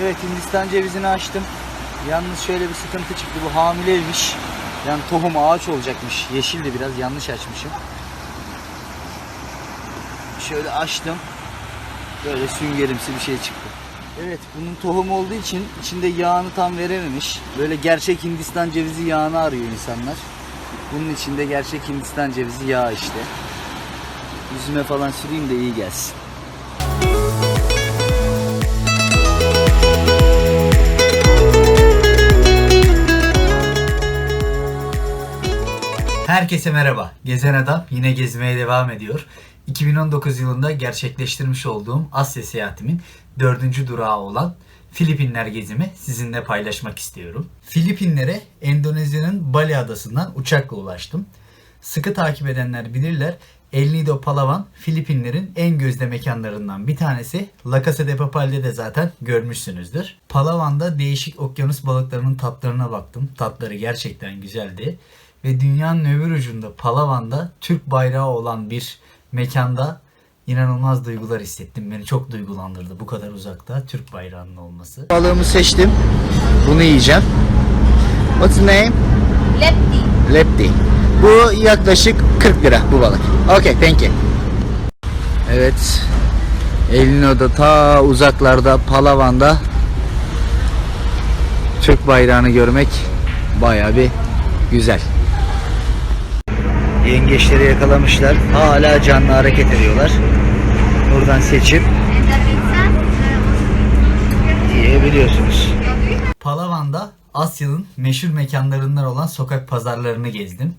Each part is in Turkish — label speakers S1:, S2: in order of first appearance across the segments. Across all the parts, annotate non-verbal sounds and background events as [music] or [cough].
S1: Evet Hindistan cevizini açtım. Yalnız şöyle bir sıkıntı çıktı. Bu hamileymiş. Yani tohum ağaç olacakmış. Yeşildi biraz yanlış açmışım. Şöyle açtım. Böyle süngerimsi bir şey çıktı. Evet bunun tohum olduğu için içinde yağını tam verememiş. Böyle gerçek Hindistan cevizi yağını arıyor insanlar. Bunun içinde gerçek Hindistan cevizi yağı işte. Yüzüme falan süreyim de iyi gelsin.
S2: Herkese merhaba. Gezen Adam yine gezmeye devam ediyor. 2019 yılında gerçekleştirmiş olduğum Asya seyahatimin dördüncü durağı olan Filipinler gezimi sizinle paylaşmak istiyorum. Filipinlere Endonezya'nın Bali adasından uçakla ulaştım. Sıkı takip edenler bilirler El Nido Palawan Filipinlerin en gözde mekanlarından bir tanesi. La Casa de Papel'de de zaten görmüşsünüzdür. Palawan'da değişik okyanus balıklarının tatlarına baktım. Tatları gerçekten güzeldi. Ve dünyanın öbür ucunda Palawan'da Türk bayrağı olan bir mekanda inanılmaz duygular hissettim. Beni çok duygulandırdı bu kadar uzakta Türk bayrağının olması.
S1: Balığımı seçtim. Bunu yiyeceğim. What's the name?
S3: Lepti.
S1: Lepti. Bu yaklaşık 40 lira bu balık. Okay, thank you. Evet. Elino'da ta uzaklarda Palawan'da Türk bayrağını görmek baya bir güzel. Yengeçleri yakalamışlar. Hala canlı hareket ediyorlar. Buradan seçip yiyebiliyorsunuz.
S2: Palawan'da Asya'nın meşhur mekanlarından olan sokak pazarlarını gezdim.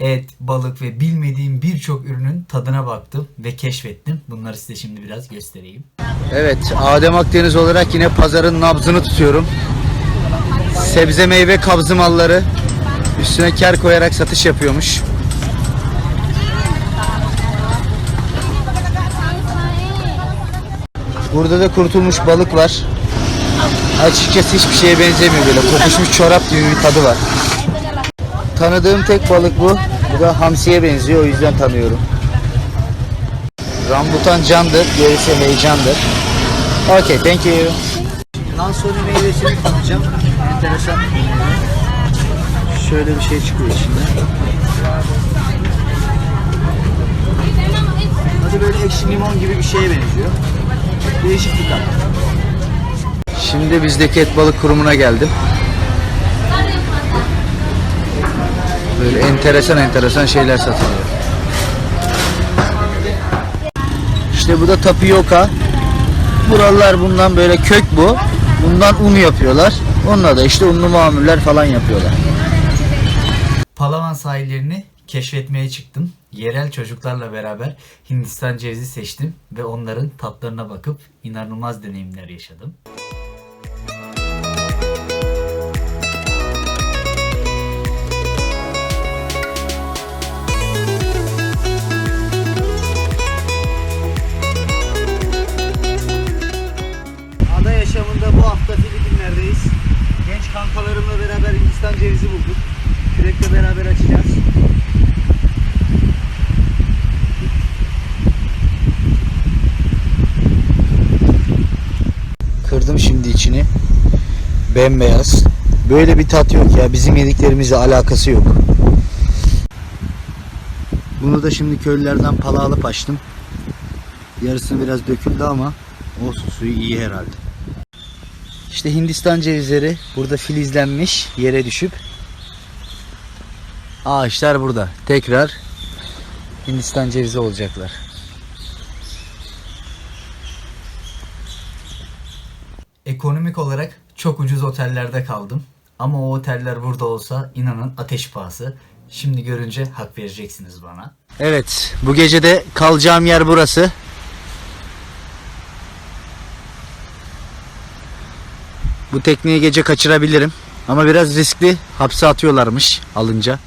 S2: Et, balık ve bilmediğim birçok ürünün tadına baktım ve keşfettim. Bunları size şimdi biraz göstereyim.
S1: Evet, Adem Akdeniz olarak yine pazarın nabzını tutuyorum. Sebze meyve kabzı malları üstüne kar koyarak satış yapıyormuş. Burada da kurutulmuş balık var. Açıkçası hiçbir şeye benzemiyor böyle. Kokuşmuş çorap gibi bir tadı var. Tanıdığım tek balık bu. Bu da hamsiye benziyor o yüzden tanıyorum. Rambutan candır, gerisi heyecandır. Okay, thank you. Lansoni meyvesini tutacağım. Enteresan. Şöyle bir şey çıkıyor içinde. Hadi böyle ekşi limon gibi bir şeye benziyor. Değişik bir tat. Şimdi bizdeki et balık kurumuna geldim. Böyle enteresan enteresan şeyler satılıyor. İşte bu da tapioka. Buralılar bundan böyle kök bu. Bundan un yapıyorlar. Onunla da işte unlu mamuller falan yapıyorlar.
S2: Palawan sahillerini keşfetmeye çıktım. Yerel çocuklarla beraber Hindistan cevizi seçtim ve onların tatlarına bakıp inanılmaz deneyimler yaşadım.
S1: Ada yaşamında bu hafta Filipinler'deyiz. Genç kankalarımla beraber Hindistan cevizi bulduk. Kürekle beraber açacağız. Kırdım şimdi içini. Bembeyaz. Böyle bir tat yok ya. Bizim yediklerimizle alakası yok. Bunu da şimdi köylülerden pala alıp açtım. Yarısı biraz döküldü ama olsun suyu iyi herhalde. İşte Hindistan cevizleri burada filizlenmiş yere düşüp ağaçlar burada. Tekrar Hindistan cevizi olacaklar.
S2: Ekonomik olarak çok ucuz otellerde kaldım. Ama o oteller burada olsa inanın ateş pahası. Şimdi görünce hak vereceksiniz bana.
S1: Evet bu gece de kalacağım yer burası. Bu tekneyi gece kaçırabilirim. Ama biraz riskli. Hapse atıyorlarmış alınca.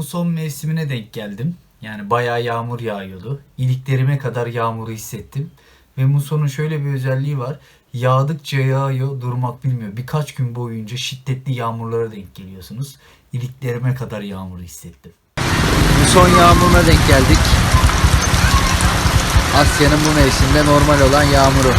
S2: Muson mevsimine denk geldim. Yani bayağı yağmur yağıyordu. İliklerime kadar yağmuru hissettim. Ve musonun şöyle bir özelliği var. Yağdıkça yağıyor, durmak bilmiyor. Birkaç gün boyunca şiddetli yağmurlara denk geliyorsunuz. İliklerime kadar yağmuru hissettim.
S1: Bu son yağmuruna denk geldik. Asya'nın bu mevsimde normal olan yağmuru.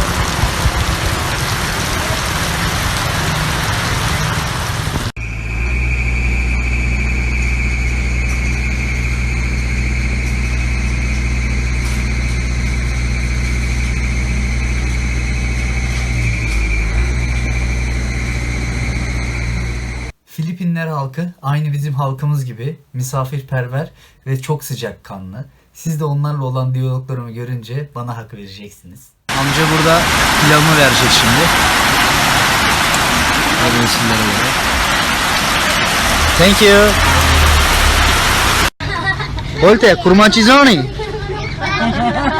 S2: Bizim halkımız gibi misafirperver ve çok sıcakkanlı. Siz de onlarla olan diyaloglarımı görünce bana hak vereceksiniz.
S1: Amca burada pilavımı verecek şimdi. Hadi vesillere göre. Thank you. Volte, kurmancizoni.
S2: Yağmurlu [laughs]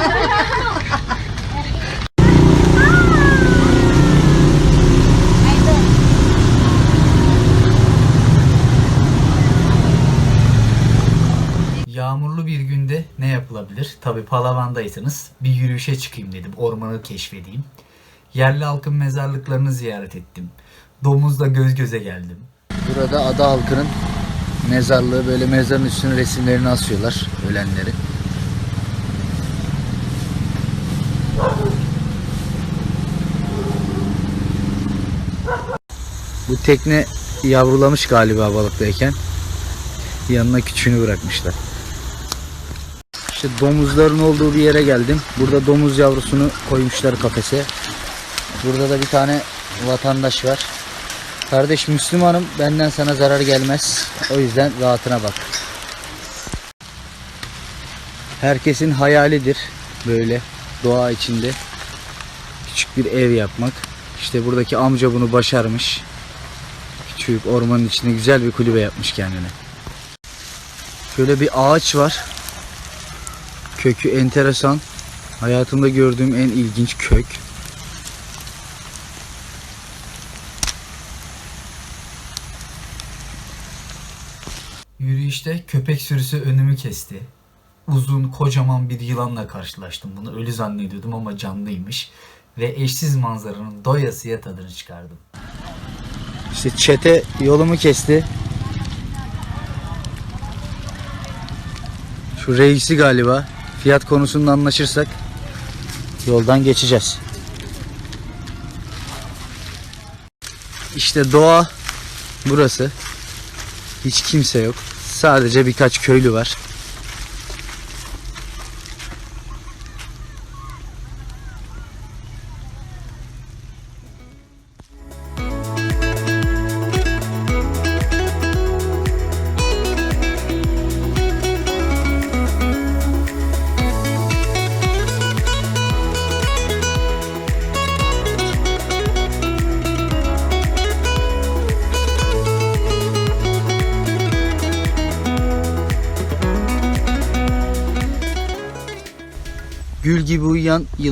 S2: Tabi Palavan'daysanız bir yürüyüşe çıkayım dedim. Ormanı keşfedeyim. Yerli halkın mezarlıklarını ziyaret ettim. Domuzla göz göze geldim.
S1: Burada ada halkının mezarlığı böyle mezarın üstüne resimlerini asıyorlar ölenleri. Bu tekne yavrulamış galiba balıktayken. Yanına küçüğünü bırakmışlar. İşte domuzların olduğu bir yere geldim. Burada domuz yavrusunu koymuşlar kafese. Burada da bir tane vatandaş var. Kardeş Müslümanım benden sana zarar gelmez. O yüzden rahatına bak. Herkesin hayalidir böyle doğa içinde küçük bir ev yapmak. İşte buradaki amca bunu başarmış. Küçük ormanın içinde güzel bir kulübe yapmış kendine. Şöyle bir ağaç var. Kökü enteresan. Hayatımda gördüğüm en ilginç kök.
S2: Yürüyüşte köpek sürüsü önümü kesti. Uzun kocaman bir yılanla karşılaştım. Bunu ölü zannediyordum ama canlıymış. Ve eşsiz manzaranın doyasıya tadını çıkardım.
S1: İşte çete yolumu kesti. Şu reisi galiba. Fiyat konusunda anlaşırsak yoldan geçeceğiz. İşte doğa burası. Hiç kimse yok. Sadece birkaç köylü var.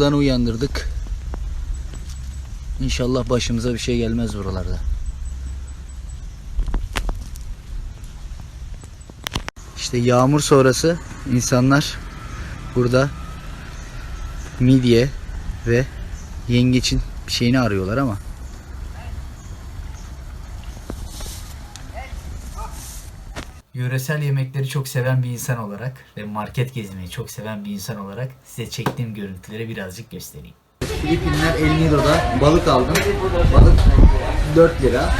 S1: Yılanı uyandırdık. İnşallah başımıza bir şey gelmez buralarda. İşte yağmur sonrası insanlar burada midye ve yengeçin şeyini arıyorlar ama
S2: Yöresel yemekleri çok seven bir insan olarak ve market gezmeyi çok seven bir insan olarak size çektiğim görüntüleri birazcık göstereyim.
S1: Filipinler El Nido'da balık aldım. Balık 4 lira.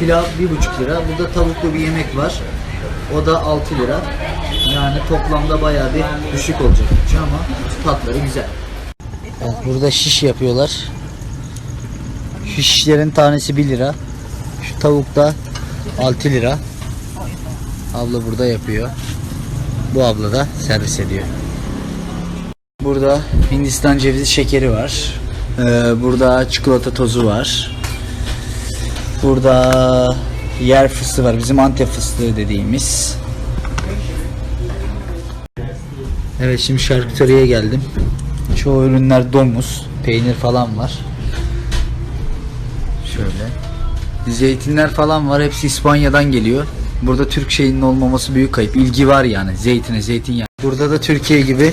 S1: Pilav 1,5 lira. Burada tavuklu bir yemek var. O da 6 lira. Yani toplamda bayağı bir düşük olacak ama tatları güzel. Evet, burada şiş yapıyorlar. Şu şişlerin tanesi 1 lira. Şu tavuk da 6 lira. Abla burada yapıyor. Bu abla da servis ediyor. Burada Hindistan cevizi şekeri var. Ee, burada çikolata tozu var. Burada yer fıstığı var. Bizim Antep fıstığı dediğimiz. Evet şimdi şarküteriye geldim. Çoğu ürünler domuz, peynir falan var. Şöyle. Zeytinler falan var. Hepsi İspanya'dan geliyor. Burada Türk şeyinin olmaması büyük kayıp. İlgi var yani. Zeytine, zeytinyağı. Burada da Türkiye gibi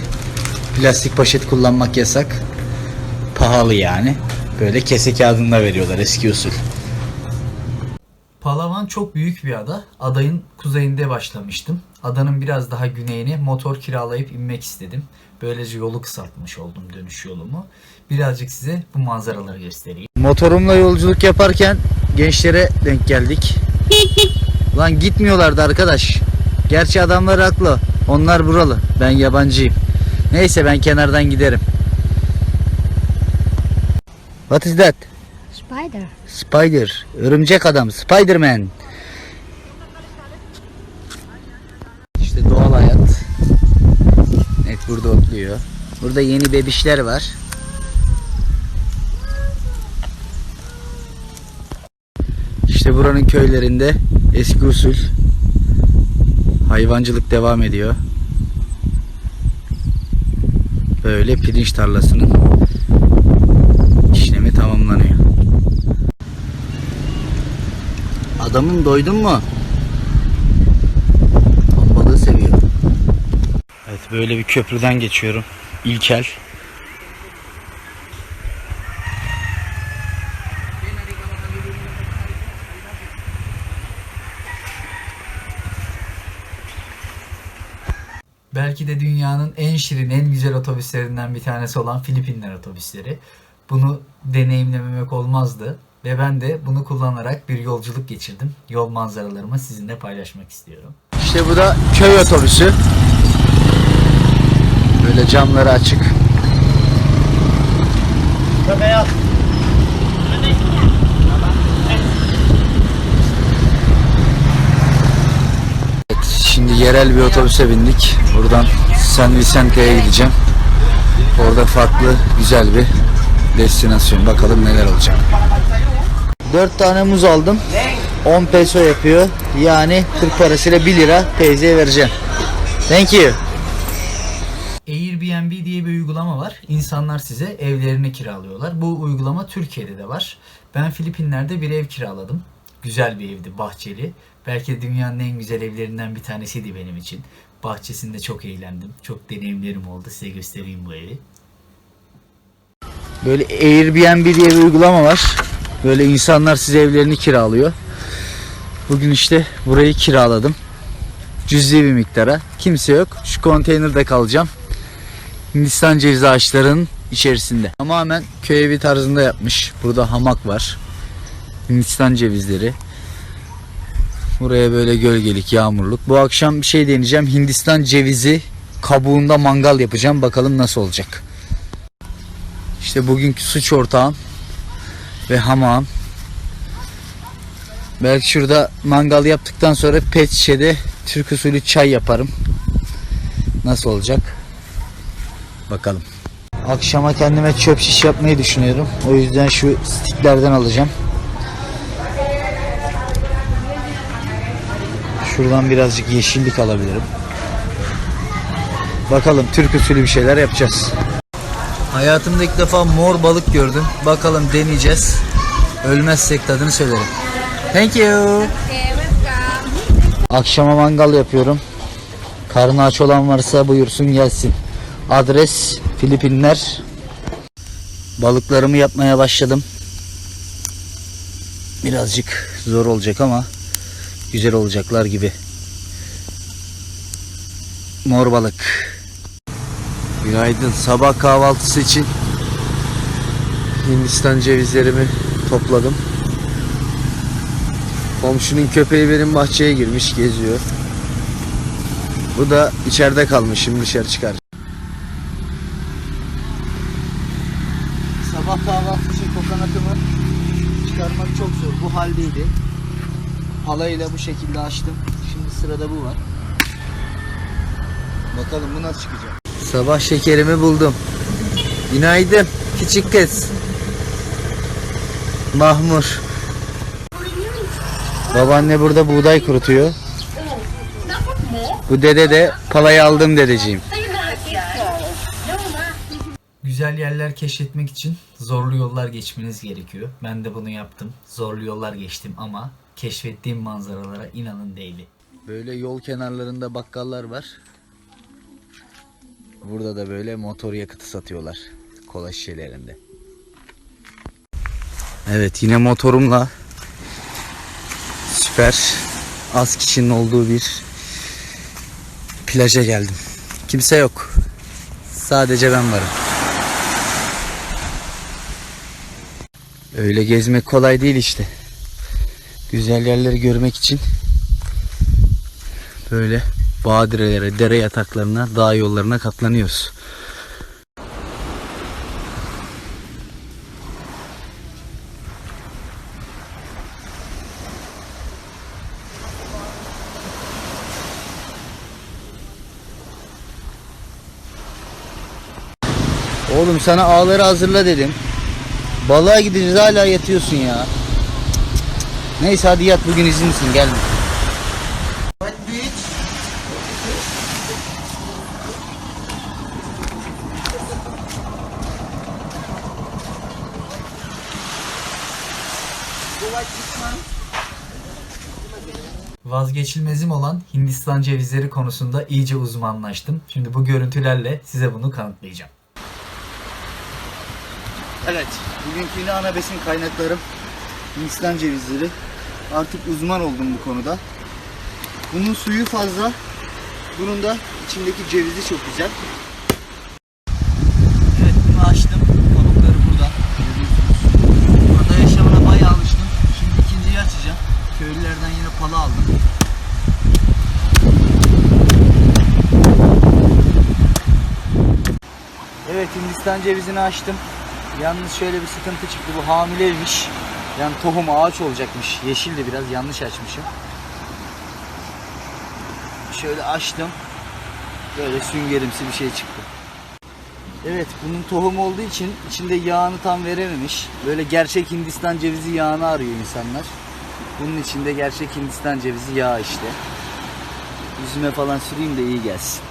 S1: plastik poşet kullanmak yasak. Pahalı yani. Böyle kese kağıdında veriyorlar eski usul.
S2: Palawan çok büyük bir ada. Adayın kuzeyinde başlamıştım. Adanın biraz daha güneyine motor kiralayıp inmek istedim. Böylece yolu kısaltmış oldum dönüş yolumu. Birazcık size bu manzaraları göstereyim.
S1: Motorumla yolculuk yaparken gençlere denk geldik. Lan gitmiyorlardı arkadaş. Gerçi adamlar haklı. Onlar buralı. Ben yabancıyım. Neyse ben kenardan giderim. What is that?
S3: Spider.
S1: Spider. Örümcek adam. Spiderman. İşte doğal hayat. Evet burada otluyor. Burada yeni bebişler var. İşte buranın köylerinde eski usul hayvancılık devam ediyor. Böyle pirinç tarlasının işlemi tamamlanıyor. Adamın doydun mu? Balığı seviyor. Evet böyle bir köprüden geçiyorum. İlkel.
S2: Belki de dünyanın en şirin, en güzel otobüslerinden bir tanesi olan Filipinler otobüsleri. Bunu deneyimlememek olmazdı. Ve ben de bunu kullanarak bir yolculuk geçirdim. Yol manzaralarımı sizinle paylaşmak istiyorum.
S1: İşte bu da köy otobüsü. Böyle camları açık. Evet, şimdi yerel bir otobüse bindik. Buradan San Vicente'ye gideceğim. Orada farklı güzel bir destinasyon. Bakalım neler olacak. 4 tane muz aldım. 10 peso yapıyor. Yani Türk parasıyla 1 lira teyzeye vereceğim. Thank you.
S2: Airbnb diye bir uygulama var. İnsanlar size evlerini kiralıyorlar. Bu uygulama Türkiye'de de var. Ben Filipinler'de bir ev kiraladım. Güzel bir evdi, bahçeli. Belki dünyanın en güzel evlerinden bir tanesiydi benim için. Bahçesinde çok eğlendim. Çok deneyimlerim oldu. Size göstereyim bu evi.
S1: Böyle Airbnb diye bir uygulama var. Böyle insanlar size evlerini kiralıyor. Bugün işte burayı kiraladım. Cüzi bir miktara. Kimse yok. Şu konteynerde kalacağım. Hindistan cevizi ağaçlarının içerisinde. Tamamen köy evi tarzında yapmış. Burada hamak var. Hindistan cevizleri. Buraya böyle gölgelik, yağmurluk. Bu akşam bir şey deneyeceğim. Hindistan cevizi kabuğunda mangal yapacağım. Bakalım nasıl olacak. İşte bugünkü suç ortağım ve hamağım. Belki şurada mangal yaptıktan sonra pet şişede Türk usulü çay yaparım. Nasıl olacak? Bakalım. Akşama kendime çöp şiş yapmayı düşünüyorum. O yüzden şu stiklerden alacağım. Şuradan birazcık yeşillik alabilirim. Bakalım Türk usulü bir şeyler yapacağız. Hayatımda ilk defa mor balık gördüm. Bakalım deneyeceğiz. Ölmezsek tadını söylerim. Thank you. Akşama mangal yapıyorum. Karnı aç olan varsa buyursun gelsin. Adres Filipinler. Balıklarımı yapmaya başladım. Birazcık zor olacak ama güzel olacaklar gibi. Mor balık. Günaydın. Sabah kahvaltısı için Hindistan cevizlerimi topladım. Komşunun köpeği benim bahçeye girmiş geziyor. Bu da içeride kalmış şimdi dışarı çıkar. Sabah kahvaltısı için kokonatımı çıkarmak çok zor. Bu haldeydi. Halayla bu şekilde açtım. Şimdi sırada bu var. Bakalım bu nasıl çıkacak. Sabah şekerimi buldum. Günaydın küçük kız. Mahmur. Babaanne burada buğday kurutuyor. Bu dede de palayı aldım dedeciğim.
S2: Güzel yerler keşfetmek için zorlu yollar geçmeniz gerekiyor. Ben de bunu yaptım. Zorlu yollar geçtim ama keşfettiğim manzaralara inanın değdi.
S1: Böyle yol kenarlarında bakkallar var. Burada da böyle motor yakıtı satıyorlar. Kola şişelerinde. Evet yine motorumla süper az kişinin olduğu bir plaja geldim. Kimse yok. Sadece ben varım. Öyle gezmek kolay değil işte. Güzel yerleri görmek için böyle badirelere, dere yataklarına, dağ yollarına katlanıyoruz. Oğlum sana ağları hazırla dedim. Balığa gideceğiz hala yatıyorsun ya. Neyse hadi yat bugün izinsin gelme.
S2: Vazgeçilmezim olan Hindistan cevizleri konusunda iyice uzmanlaştım. Şimdi bu görüntülerle size bunu kanıtlayacağım.
S1: Evet, bugünkü yine ana besin kaynaklarım Hindistan cevizleri. Artık uzman oldum bu konuda. Bunun suyu fazla. Bunun da içindeki cevizi çok güzel. Evet, bunu açtım. Kabukları burada. Burada yaşamına bayağı. Şimdi ikinciyi açacağım. Köylülerden yine pala aldım. Evet Hindistan cevizini açtım. Yalnız şöyle bir sıkıntı çıktı. Bu hamileymiş. Yani tohum ağaç olacakmış. Yeşildi biraz yanlış açmışım. Şöyle açtım. Böyle süngerimsi bir şey çıktı. Evet bunun tohum olduğu için içinde yağını tam verememiş. Böyle gerçek Hindistan cevizi yağını arıyor insanlar. Bunun içinde gerçek Hindistan cevizi yağı işte. Yüzüme falan süreyim de iyi gelsin.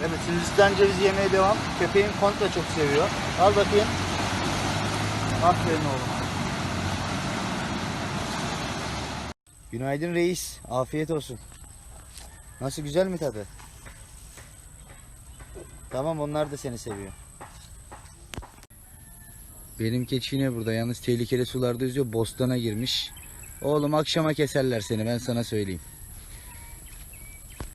S1: Evet Hindistan cevizi yemeye devam. Köpeğim kont da çok seviyor. Al bakayım. Aferin oğlum. Günaydın reis. Afiyet olsun. Nasıl güzel mi tadı? Tamam onlar da seni seviyor. Benim keçi yine burada. Yalnız tehlikeli sularda yüzüyor. Bostana girmiş. Oğlum akşama keserler seni ben sana söyleyeyim.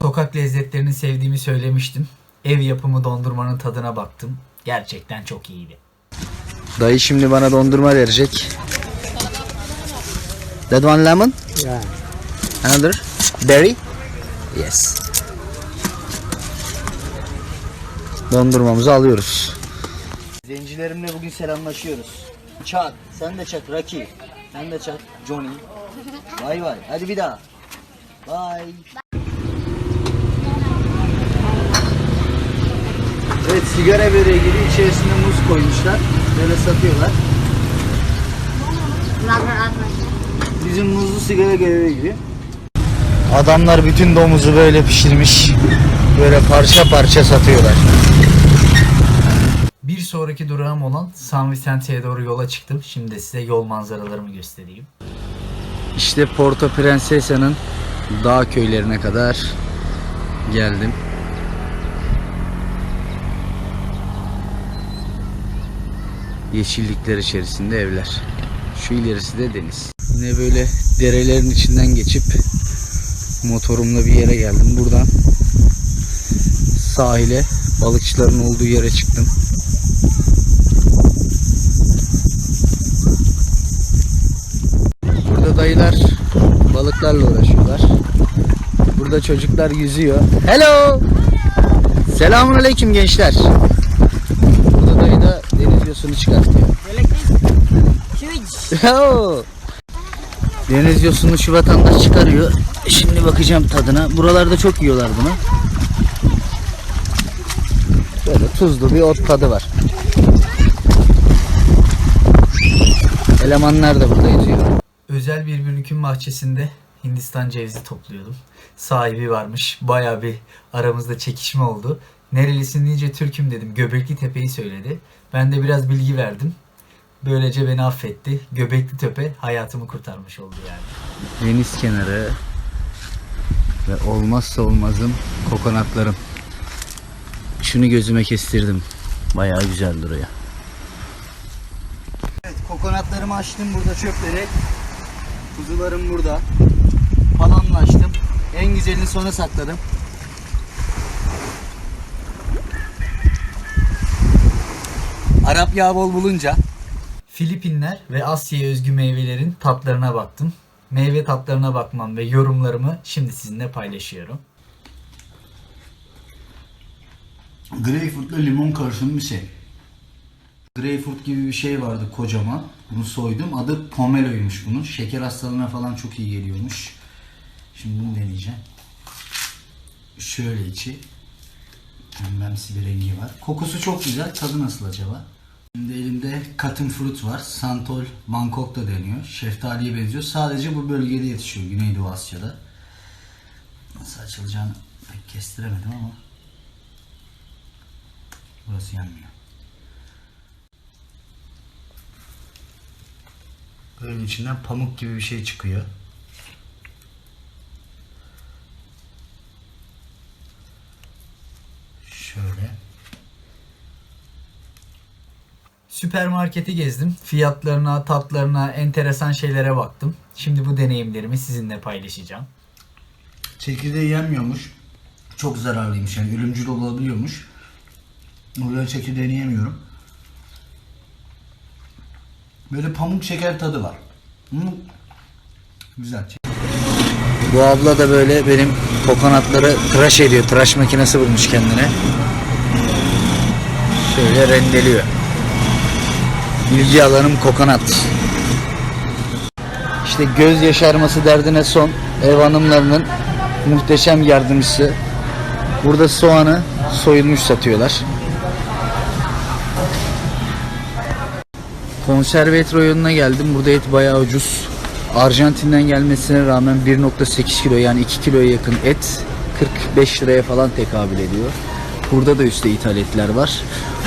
S2: Sokak lezzetlerini sevdiğimi söylemiştim. Ev yapımı dondurmanın tadına baktım. Gerçekten çok iyiydi.
S1: Dayı şimdi bana dondurma verecek. That one lemon?
S3: Yeah.
S1: Another? Berry? Yes. Dondurmamızı alıyoruz. Zencilerimle bugün selamlaşıyoruz. Çak, sen de çak Rocky. Sen de çak Johnny. Vay vay. Hadi bir daha. Bye. Evet sigara böreği gibi içerisine muz koymuşlar. Böyle satıyorlar. Bizim muzlu sigara görevi gibi. Adamlar bütün domuzu böyle pişirmiş. Böyle parça parça satıyorlar.
S2: Bir sonraki durağım olan San Vicente'ye doğru yola çıktım. Şimdi size yol manzaralarımı göstereyim.
S1: İşte Porto Princesa'nın dağ köylerine kadar geldim. Yeşillikler içerisinde evler. Şu ilerisi de deniz. Yine böyle derelerin içinden geçip motorumla bir yere geldim. Buradan sahile balıkçıların olduğu yere çıktım. Burada dayılar balıklarla uğraşıyorlar. Burada çocuklar yüzüyor. Hello. Selamun aleyküm gençler. Yosunu çıkartıyor. Yo. Deniz yosunu şu vatandaş çıkarıyor. Şimdi bakacağım tadına. Buralarda çok yiyorlar bunu. Böyle tuzlu bir ot tadı var. Elemanlar da burada yüzüyor.
S2: Özel bir birikim bahçesinde Hindistan cevizi topluyordum. Sahibi varmış. Baya bir aramızda çekişme oldu. Nerelisin deyince Türk'üm dedim. Göbekli Tepe'yi söyledi. Ben de biraz bilgi verdim. Böylece beni affetti. Göbekli Tepe hayatımı kurtarmış oldu yani.
S1: Deniz kenarı ve olmazsa olmazım kokonatlarım. Şunu gözüme kestirdim. Bayağı güzel duruyor. Kuzularımı açtım burada çöpleri. Kuzularım burada. Palamla açtım. En güzelini sona sakladım. Arap yağı bol bulunca
S2: Filipinler ve Asya'ya özgü meyvelerin tatlarına baktım. Meyve tatlarına bakmam ve yorumlarımı şimdi sizinle paylaşıyorum.
S1: Greyfurtla limon karışımı bir şey. Greyfurt gibi bir şey vardı kocaman. Bunu soydum. Adı pomeloymuş bunun. Şeker hastalığına falan çok iyi geliyormuş. Şimdi bunu deneyeceğim. Şöyle içi. Pembemsi bir rengi var. Kokusu çok güzel. Tadı nasıl acaba? Şimdi elimde cotton fruit var. Santol, Bangkok da deniyor. Şeftaliye benziyor. Sadece bu bölgede yetişiyor. Güneydoğu Asya'da. Nasıl açılacağını pek kestiremedim ama Burası yanmıyor. Böyle içinden pamuk gibi bir şey çıkıyor. Şöyle.
S2: Süpermarketi gezdim. Fiyatlarına, tatlarına, enteresan şeylere baktım. Şimdi bu deneyimlerimi sizinle paylaşacağım.
S1: Çekirdeği yenmiyormuş. Çok zararlıymış yani ölümcül olabiliyormuş. O yüzden çekirdeğini yemiyorum. Böyle pamuk şeker tadı var. Hmm. Güzel. Bu abla da böyle benim kokonatları tıraş ediyor. Tıraş makinesi bulmuş kendine. Şöyle rendeliyor. İlgi alanım kokonat. İşte göz yaşarması derdine son ev hanımlarının muhteşem yardımcısı. Burada soğanı soyulmuş satıyorlar. Konserve et reyonuna geldim. Burada et bayağı ucuz. Arjantin'den gelmesine rağmen 1.8 kilo yani 2 kiloya yakın et 45 liraya falan tekabül ediyor. Burada da üstte ithal etler var.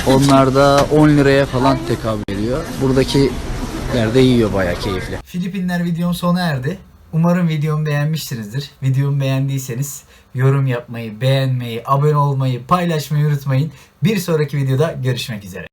S1: Onlar da 10 liraya falan tekabül ediyor. Buradakiler de yiyor bayağı keyifli.
S2: Filipinler videom sona erdi. Umarım videomu beğenmişsinizdir. Videomu beğendiyseniz yorum yapmayı, beğenmeyi, abone olmayı, paylaşmayı unutmayın. Bir sonraki videoda görüşmek üzere.